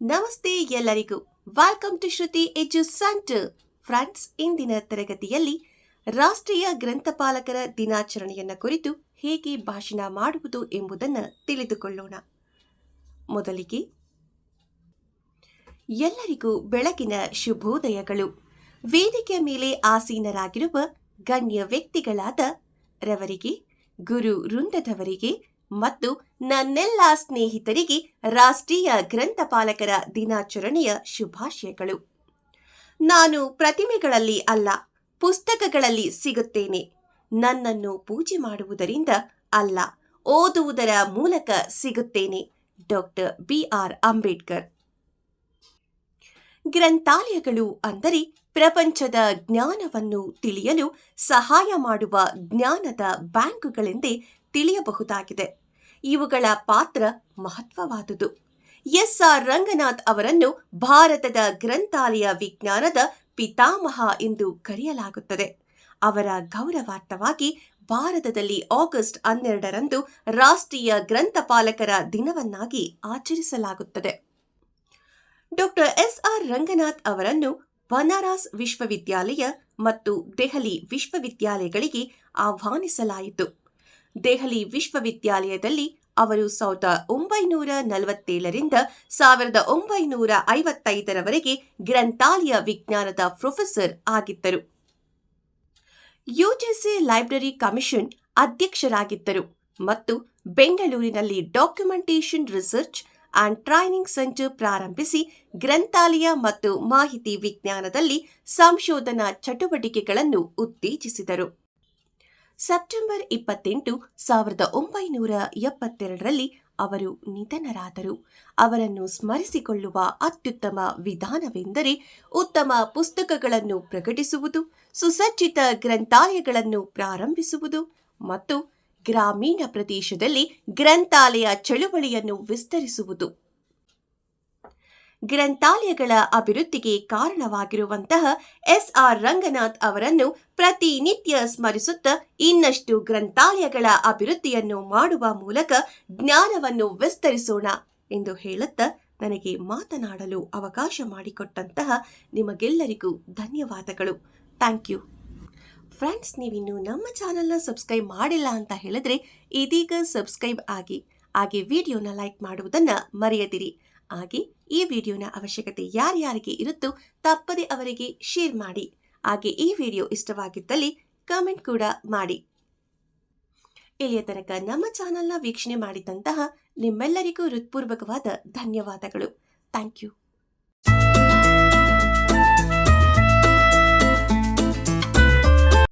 ನಮಸ್ತೆ ಎಲ್ಲರಿಗೂ. Welcome to Shruti edu centre friends ಇಂದಿನ ತರಗತಿಯಲ್ಲಿ ರಾಷ್ಟ್ರೀಯ ಗ್ರಂಥಪಾಲಕರ ದಿನಾಚರಣೆಯನ್ನ ಕುರಿತು ಹೇಗೆ ಭಾಷಣ ಮಾಡುವುದು ಎಂಬುದನ್ನು ತಿಳಿದುಕೊಳ್ಳೋಣ. ಮೊದಲಿಗೆ ಎಲ್ಲರಿಗೂ ಬೆಳಗಿನ ಶುಭೋದಯಗಳು. ವೇದಿಕೆಯ ಮೇಲೆ ಆಸೀನರಾಗಿರುವ ಗಣ್ಯ ವ್ಯಕ್ತಿಗಳಾದ ರವರಿಗೆ, ಗುರು ವೃಂದದವರಿಗೆ ಮತ್ತು ನನ್ನೆಲ್ಲ ಸ್ನೇಹಿತರಿಗೆ ರಾಷ್ಟ್ರೀಯ ಗ್ರಂಥಪಾಲಕರ ದಿನಾಚರಣೆಯ ಶುಭಾಶಯಗಳು. ನಾನು ಪ್ರತಿಮೆಗಳಲ್ಲಿ ಅಲ್ಲ, ಪುಸ್ತಕಗಳಲ್ಲಿ ಸಿಗುತ್ತೇನೆ. ನನ್ನನ್ನು ಪೂಜೆ ಮಾಡುವುದರಿಂದ ಅಲ್ಲ, ಓದುವುದರ ಮೂಲಕ ಸಿಗುತ್ತೇನೆ. Doctor B R Ambedkar. ಗ್ರಂಥಾಲಯಗಳು ಅಂದರೆ ಪ್ರಪಂಚದ ಜ್ಞಾನವನ್ನು ತಿಳಿಯಲು ಸಹಾಯ ಮಾಡುವ ಜ್ಞಾನದ ಬ್ಯಾಂಕುಗಳೆಂದೇ ತಿಳಿಯಬಹುದಾಗಿದೆ. ಇವುಗಳ ಪಾತ್ರ ಮಹತ್ವವಾದುದು. ಎಸ್ ಆರ್ ರಂಗನಾಥ್ ಅವರನ್ನು ಭಾರತದ ಗ್ರಂಥಾಲಯ ವಿಜ್ಞಾನದ ಪಿತಾಮಹ ಎಂದು ಕರೆಯಲಾಗುತ್ತದೆ. ಅವರ ಗೌರವಾರ್ಥವಾಗಿ ಭಾರತದಲ್ಲಿ ಆಗಸ್ಟ್ ಹನ್ನೆರಡರಂದು ರಾಷ್ಟ್ರೀಯ ಗ್ರಂಥಪಾಲಕರ ದಿನವನ್ನಾಗಿ ಆಚರಿಸಲಾಗುತ್ತದೆ. ಡಾಕ್ಟರ್ ಎಸ್ ಆರ್ ರಂಗನಾಥ್ ಅವರನ್ನು ಬನಾರಸ್ ವಿಶ್ವವಿದ್ಯಾಲಯ ಮತ್ತು ದೆಹಲಿ ವಿಶ್ವವಿದ್ಯಾಲಯಗಳಿಗೆ ಆಹ್ವಾನಿಸಲಾಯಿತು. ದೆಹಲಿ ವಿಶ್ವವಿದ್ಯಾಲಯದಲ್ಲಿ ಅವರು ಸಾವಿರದ ಒಂಬೈನೂರ ನಲವತ್ತೇಳರಿಂದ ಸಾವಿರದ ಒಂಬೈನೂರ ಐವತ್ತೈದರವರೆಗೆ ಗ್ರಂಥಾಲಯ ವಿಜ್ಞಾನದ ಪ್ರೊಫೆಸರ್ ಆಗಿದ್ದರು. ಯುಜಿಸಿ ಲೈಬ್ರರಿ ಕಮಿಷನ್ ಅಧ್ಯಕ್ಷರಾಗಿದ್ದರು ಮತ್ತು ಬೆಂಗಳೂರಿನಲ್ಲಿ documentation research and training centre ಪ್ರಾರಂಭಿಸಿ ಗ್ರಂಥಾಲಯ ಮತ್ತು ಮಾಹಿತಿ ವಿಜ್ಞಾನದಲ್ಲಿ ಸಂಶೋಧನಾ ಚಟುವಟಿಕೆಗಳನ್ನು ಉತ್ತೇಜಿಸಿದರು. ಸೆಪ್ಟೆಂಬರ್ ಇಪ್ಪತ್ತೆಂಟು ಸಾವಿರದ ಒಂಬೈನೂರ ಎಪ್ಪತ್ತೆರಡರಲ್ಲಿ ಅವರು ನಿಧನರಾದರು. ಅವರನ್ನು ಸ್ಮರಿಸಿಕೊಳ್ಳುವ ಅತ್ಯುತ್ತಮ ವಿಧಾನವೆಂದರೆ ಉತ್ತಮ ಪುಸ್ತಕಗಳನ್ನು ಪ್ರಕಟಿಸುವುದು, ಸುಸಜ್ಜಿತ ಗ್ರಂಥಾಲಯಗಳನ್ನು ಪ್ರಾರಂಭಿಸುವುದು ಮತ್ತು ಗ್ರಾಮೀಣ ಪ್ರದೇಶದಲ್ಲಿ ಗ್ರಂಥಾಲಯ ಚಳುವಳಿಯನ್ನು ವಿಸ್ತರಿಸುವುದು. ಗ್ರಂಥಾಲಯಗಳ ಅಭಿವೃದ್ಧಿಗೆ ಕಾರಣವಾಗಿರುವಂತಹ ಎಸ್ ಆರ್ ರಂಗನಾಥ್ ಅವರನ್ನು ಪ್ರತಿನಿತ್ಯ ಸ್ಮರಿಸುತ್ತಾ ಇನ್ನಷ್ಟು ಗ್ರಂಥಾಲಯಗಳ ಅಭಿವೃದ್ಧಿಯನ್ನು ಮಾಡುವ ಮೂಲಕ ಜ್ಞಾನವನ್ನು ವಿಸ್ತರಿಸೋಣ ಎಂದು ಹೇಳುತ್ತಾ ನನಗೆ ಮಾತನಾಡಲು ಅವಕಾಶ ಮಾಡಿಕೊಟ್ಟಂತಹ ನಿಮಗೆಲ್ಲರಿಗೂ ಧನ್ಯವಾದಗಳು. Thank you. ಫ್ರೆಂಡ್ಸ್, ನೀವಿನ್ನು ನಮ್ಮ ಚಾನಲ್ನ ಸಬ್ಸ್ಕ್ರೈಬ್ ಮಾಡಿಲ್ಲ ಅಂತ ಹೇಳಿದ್ರೆ ಇದೀಗ ಸಬ್ಸ್ಕ್ರೈಬ್ ಆಗಿ, ಹಾಗೆ ವಿಡಿಯೋನ ಲೈಕ್ ಮಾಡುವುದನ್ನು ಮರೆಯದಿರಿ. ಹಾಗೆ ಈ ವಿಡಿಯೋನ ಅವಶ್ಯಕತೆ ಯಾರ್ಯಾರಿಗೆ ಇರುತ್ತೋ ತಪ್ಪದೆ ಅವರಿಗೆ ಶೇರ್ ಮಾಡಿ. ಹಾಗೆ ಈ ವಿಡಿಯೋ ಇಷ್ಟವಾಗಿದ್ದಲ್ಲಿ ಕಮೆಂಟ್ ಕೂಡ ಮಾಡಿ. ಇಲ್ಲಿಯ ತನಕ ನಮ್ಮ ಚಾನಲ್ನ ವೀಕ್ಷಣೆ ಮಾಡಿದಂತಹ ನಿಮ್ಮೆಲ್ಲರಿಗೂ ಹೃತ್ಪೂರ್ವಕವಾದ ಧನ್ಯವಾದಗಳು. Thank you